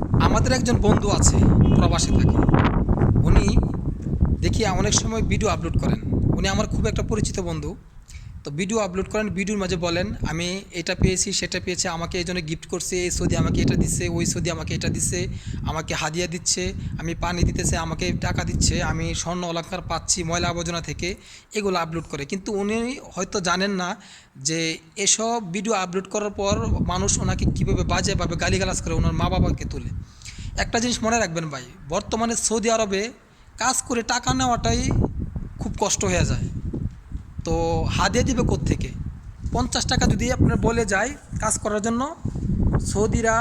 আমাদের একজন বন্ধু আছে, প্রবাসে থাকে। উনি দেখি অনেক সময় ভিডিও আপলোড করেন। উনি আমার খুব একটা পরিচিত বন্ধু। তো ভিডিও আপলোড করেন ভিডিওর মাঝে বলেন, আমি এটা পেয়েছি, সেটা পেয়েছে, আমাকে এই জন্য গিফট করছে, এই সৌদি আমাকে এটা দিচ্ছে, ওই সৌদি আমাকে এটা দিচ্ছে, আমাকে হাদিয়া দিচ্ছে, আমি পানি দিতেছে, আমাকে টাকা দিচ্ছে, আমি স্বর্ণ অলঙ্কার পাচ্ছি, ময়লা আবর্জনা থেকে, এগুলো আপলোড করে। কিন্তু উনি হয়তো জানেন না যে এসব ভিডিও আপলোড করার পর মানুষ ওনাকে কীভাবে বাজেভাবে গালিগালাজ করে ওনার মা বাবাকে তুলে। একটা জিনিস মনে রাখবেন ভাই, বর্তমানে সৌদি আরবে কাজ করে টাকা নেওয়াটাই খুব কষ্ট হয়ে যায়। তো হাদিয়া দিবে থেকে পঞ্চাশ টাকা যদি আপনার বলে যায় কাজ করার জন্য, সৌদিরা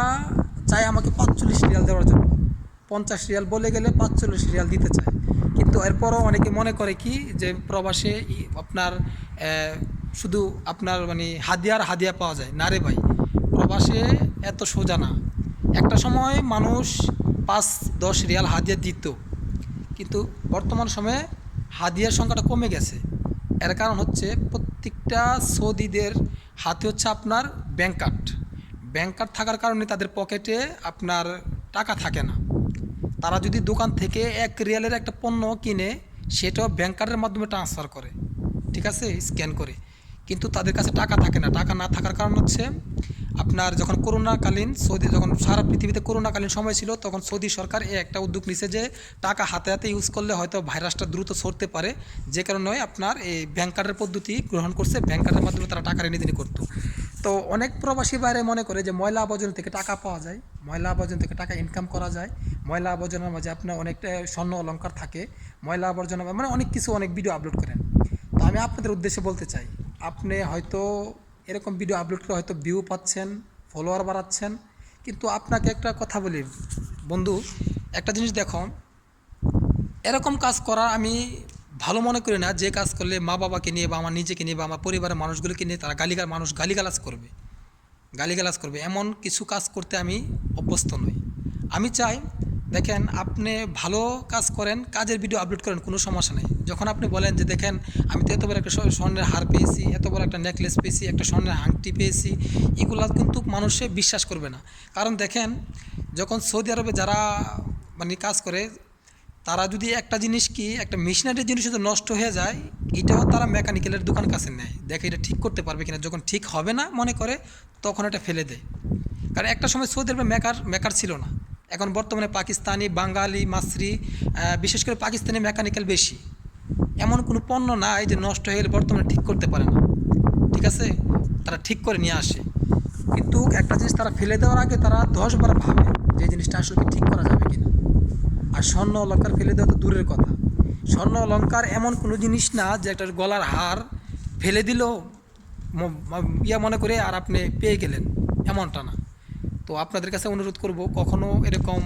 চায় আমাকে পাঁচচল্লিশ রিয়াল দেওয়ার জন্য। পঞ্চাশ রিয়াল বলে গেলে পাঁচচল্লিশ রিয়াল দিতে চায়। কিন্তু এরপরও অনেকে মনে করে কি যে প্রবাসে আপনার শুধু আপনার মানে হাদিয়ার হাদিয়া পাওয়া যায়। না রে ভাই, প্রবাসে এত সোজা না। একটা সময় মানুষ পাঁচ, দশ রিয়াল হাদিয়া দিত। কিন্তু বর্তমান সময়ে হাদিয়ার সংখ্যাটা কমে গেছে। এর কারণ হচ্ছে প্রত্যেকটা সৌদিদের হাতে হচ্ছে আপনার ব্যাঙ্ক কার্ড ব্যাঙ্ক কার্ড থাকার কারণে তাদের পকেটে আপনার টাকা থাকে না। তারা যদি দোকান থেকে এক রিয়ালের একটা পণ্য কিনে, সেটাও ব্যাঙ্ক কার্ডের মাধ্যমে ট্রান্সফার করে, ঠিক আছে? স্ক্যান করে। কিন্তু তাদের কাছে টাকা থাকে না। টাকা না থাকার কারণ হচ্ছে আপনার যখন করোনাকালীন সৌদি যখন সারা পৃথিবীতে করোনাকালীন সময় ছিল, তখন সৌদি সরকার এই একটা উদ্যোগ নিছে যে, টাকা হাতে হাতে ইউজ করলে হয়তো ভাইরাসটা দ্রুত ছড়তে পারে। যে কারণে আপনার এই ব্যাংক কার্ডের পদ্ধতি গ্রহণ করছে ব্যাংক কার্ডের মাধ্যমে তারা টাকা লেনদেন করতো। তো অনেক প্রবাসী বাইরে মনে করে যে, ময়লা আবর্জনা থেকে টাকা পাওয়া যায়, ময়লা আবর্জনা থেকে টাকা ইনকাম করা যায়। ময়লা আবর্জনার মাঝে আপনার অনেকটা স্বর্ণ অলঙ্কার থাকে, ময়লা আবর্জনা মানে অনেক কিছু অনেক ভিডিও আপলোড করেন। তো আমি আপনাদের উদ্দেশ্যে বলতে চাই, আপনি হয়তো এরকম ভিডিও আপলোড করে হয়তো ভিউ পাচ্ছেন ফলোয়ার বাড়াচ্ছেন। কিন্তু আপনাকে একটা কথা বলি, বন্ধু, একটা জিনিস দেখো। এরকম কাজ করা আমি ভালো মনে করি না, যে কাজ করলে মা বাবাকে নিয়ে বা আমার নিজেকে নিয়ে বা আমার পরিবারের মানুষগুলোকে নিয়ে তারা গালিগাল, মানুষ গালিগালাজ করবে। গালিগালাজ করবে। এমন কিছু কাজ করতে আমি অভ্যস্ত নই। আমি চাই দেখেন আপনি ভালো কাজ করেন, কাজের ভিডিও আপলোড করেন, কোনো সমস্যা নেই। যখন আপনি বলেন যে, দেখেন, আমি তো এত বড় একটা স্ব- স্বর্ণের হার পেয়েছি, এত বড় একটা নেকলেস পেয়েছি, একটা স্বর্ণের আংটি পেয়েছি, এগুলা কিন্তু মানুষে বিশ্বাস করবে না। কারণ দেখেন, যখন সৌদি আরবে যারা মানে কাজ করে, তারা যদি একটা জিনিস কি, একটা মেশিনারি জিনিস যদি নষ্ট হয়ে যায়, এটাও তারা মেকানিক্যালের দোকান কাছে নেয়। দেখে এটা ঠিক করতে পারবে কিনা, যখন ঠিক হবে না মনে করে, তখন এটা ফেলে দেয়। কারণ একটা সময় সৌদি আরবে মেকার মেকার ছিল না। এখন বর্তমানে পাকিস্তানি, বাঙালি মাসরি বিশেষ করে পাকিস্তানি মেকানিক্যাল বেশি। এমন কোনো পণ্য নাই যে নষ্ট হয়ে গেলে বর্তমানে ঠিক করতে পারে না। ঠিক আছে? তারা ঠিক করে নিয়ে আসে। কিন্তু একটা জিনিস তারা ফেলে দেওয়ার আগে তারা দশবার ভাবে যে জিনিসটা আসলে ঠিক করা যাবে কিনা। আর স্বর্ণ অলঙ্কার ফেলে দেওয়া তো দূরের কথা। স্বর্ণ অলঙ্কার এমন কোনো জিনিস না যে একটা গলার হার ফেলে দিল ইয়া মনে করে আর আপনি পেয়ে গেলেন। এমনটা না। তো আপনাদের কাছে অনুরোধ করব, কখনো এরকম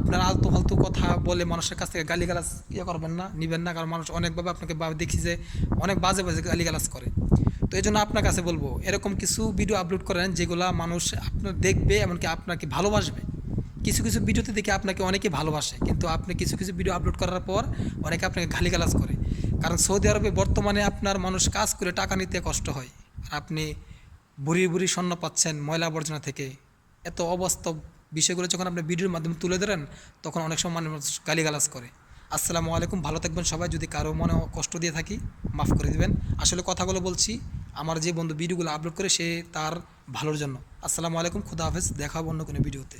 আপনার আলতু ফালতু কথা বলে মানুষের কাছ থেকে গালিগালাজ ইয়ে করবেন না, নিবেন না, কারণ মানুষ অনেকভাবে আপনাকে দেখি যে অনেক বাজে বাজে গালিগালাজ করে। তো এই জন্য আপনার কাছে বলব, এরকম কিছু ভিডিও আপলোড করেন যেগুলা মানুষ আপনার দেখবে এমনকি আপনাকে ভালোবাসবে। কিছু কিছু ভিডিওতে দেখে আপনাকে অনেকে ভালোবাসে, কিন্তু আপনি কিছু কিছু ভিডিও আপলোড করার পর অনেকে আপনাকে গালিগালাজ করে। কারণ সৌদি আরবে বর্তমানে আপনার মানুষ কাজ করে টাকা নিতে কষ্ট হয়। আর আপনি বুড়ি বুড়ি স্বর্ণ পাচ্ছেন ময়লা আবর্জনা থেকে। এত অবাস্তব বিষয়গুলো যখন আপনি ভিডিওর মাধ্যমে তুলে ধরেন, তখন অনেক সময় মানুষ গালিগালাজ করে। আসসালামু আলাইকুম, ভালো থাকবেন সবাই। যদি কারও মনে কষ্ট দিয়ে থাকি, মাফ করে দেবেন। আসলে কথাগুলো বলছি, আমার যে বন্ধু ভিডিওগুলো আপলোড করে, সে তার ভালোর জন্য। আসসালামু আলাইকুম, খুদা হাফেজ। দেখা হবে অন্য কোনো ভিডিওতে।